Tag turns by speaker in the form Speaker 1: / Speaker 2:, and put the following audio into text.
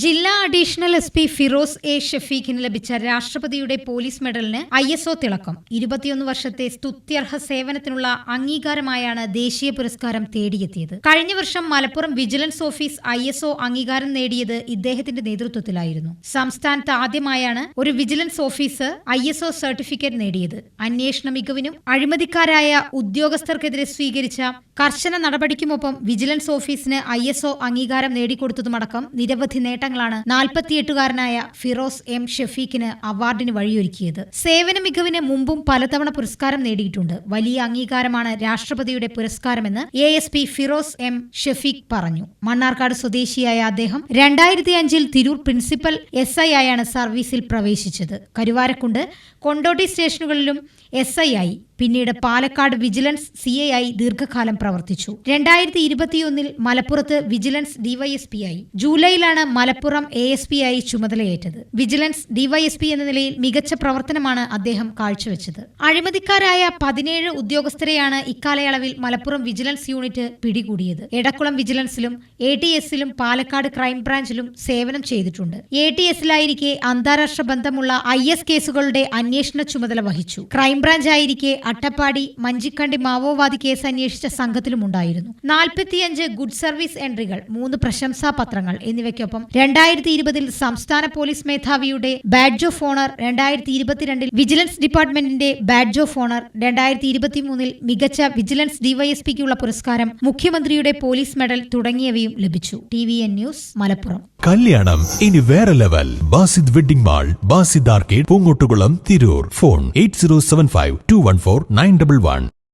Speaker 1: ജില്ലാ additional S P Firoz A ഷഫീഖിന് ലഭിച്ച രാഷ്ട്രപതിയുടെ പോലീസ് മെഡലിന് ഐ എസ് ഒ തിളക്കം. ഇരുപത്തിയൊന്ന് വർഷത്തെ സ്തുത്യർഹ സേവനത്തിനുള്ള അംഗീകാരമായാണ് ദേശീയ പുരസ്കാരം തേടിയെത്തിയത്. കഴിഞ്ഞ വർഷം Malappuram vigilance office I S O അംഗീകാരം നേടിയത് ഇദ്ദേഹത്തിന്റെ നേതൃത്വത്തിലായിരുന്നു. സംസ്ഥാനത്ത് ആദ്യമായാണ് ഒരു vigilance office I S O certificate നേടിയത്. അന്വേഷണ മികവിനും അഴിമതിക്കാരായ ഉദ്യോഗസ്ഥർക്കെതിരെ സ്വീകരിച്ച കർശന നടപടിക്കുമൊപ്പം വിജിലൻസ് ഓഫീസിന് ഐ എസ് ഒ അംഗീകാരം നേടിക്കൊടുത്തതുമടക്കം നിരവധി നേട്ടങ്ങളാണ് നാൽപ്പത്തിയെട്ടുകാരനായ ഫിറോസ് എം ഷെഫീഖിന് അവാർഡിന് വഴിയൊരുക്കിയത്. സേവന മികവിന് മുമ്പും പലതവണ പുരസ്കാരം നേടിയിട്ടുണ്ട്. വലിയ അംഗീകാരമാണ് രാഷ്ട്രപതിയുടെ പുരസ്കാരമെന്ന് A S P Firoz M Shefeeq പറഞ്ഞു. മണ്ണാർക്കാട് സ്വദേശിയായ അദ്ദേഹം രണ്ടായിരത്തി അഞ്ചിൽ തിരൂർ പ്രിൻസിപ്പൽ എസ് ഐ ആയാണ് സർവീസിൽ പ്രവേശിച്ചത്. കരുവാരക്കുണ്ട് കൊണ്ടോട്ടി സ്റ്റേഷനുകളിലും എസ് ഐ ആയി. പിന്നീട് പാലക്കാട് വിജിലൻസ് സി എ ആയി ദീർഘകാലം പ്രവർത്തിച്ചു. രണ്ടായിരത്തി ഇരുപത്തിയൊന്നിൽ മലപ്പുറത്ത് വിജിലൻസ് ഡിവൈഎസ്പി ആയി. ജൂലൈയിലാണ് മലപ്പുറം എ എസ് പി ആയി ചുമതലയേറ്റത്. വിജിലൻസ് ഡിവൈഎസ്പി എന്ന നിലയിൽ മികച്ച പ്രവർത്തനമാണ് അദ്ദേഹം കാഴ്ചവെച്ചത്. അഴിമതിക്കാരായ പതിനേഴ് ഉദ്യോഗസ്ഥരെയാണ് ഇക്കാലയളവിൽ മലപ്പുറം വിജിലൻസ് യൂണിറ്റ് പിടികൂടിയത്. എടക്കുളം വിജിലൻസിലും എ ടി എസിലും പാലക്കാട് ക്രൈംബ്രാഞ്ചിലും സേവനം ചെയ്തിട്ടുണ്ട്. എ ടി എസിലായിരിക്കെ അന്താരാഷ്ട്ര ബന്ധമുള്ള ഐ എസ് കേസുകളുടെ അന്വേഷണ ചുമതല വഹിച്ചു. ക്രൈംബ്രാഞ്ച് ആയിരിക്കെ അട്ടപ്പാടി മഞ്ചിക്കണ്ടി മാവോവാദി കേസ് അന്വേഷിച്ച സംഘത്തിലുമുണ്ടായിരുന്നു. നാൽപ്പത്തിയഞ്ച് ഗുഡ് സർവീസ് എൻട്രികൾ മൂന്ന് പ്രശംസാ പത്രങ്ങൾ എന്നിവയ്ക്കൊപ്പം രണ്ടായിരത്തി ഇരുപതിൽ സംസ്ഥാന പോലീസ് മേധാവിയുടെ ബാഡ്ജ് ഓഫ് ഓണർ രണ്ടായിരത്തി ഇരുപത്തിരണ്ടിൽ വിജിലൻസ് ഡിപ്പാർട്ട്മെന്റിന്റെ ബാഡ്ജ് ഓഫ് ഓണർ രണ്ടായിരത്തി ഇരുപത്തിമൂന്നിൽ മികച്ച വിജിലൻസ് ഡിവൈഎസ്പിക്കുള്ള പുരസ്കാരം മുഖ്യമന്ത്രിയുടെ പോലീസ് മെഡൽ തുടങ്ങിയവയും ലഭിച്ചു. T V N news Malappuram.
Speaker 2: കല്യാണം ഇനി വേറെ level. Basid wedding mall Basid arcade Poongottukulam Tirur. Phone eight zero seven five two one four nine double one.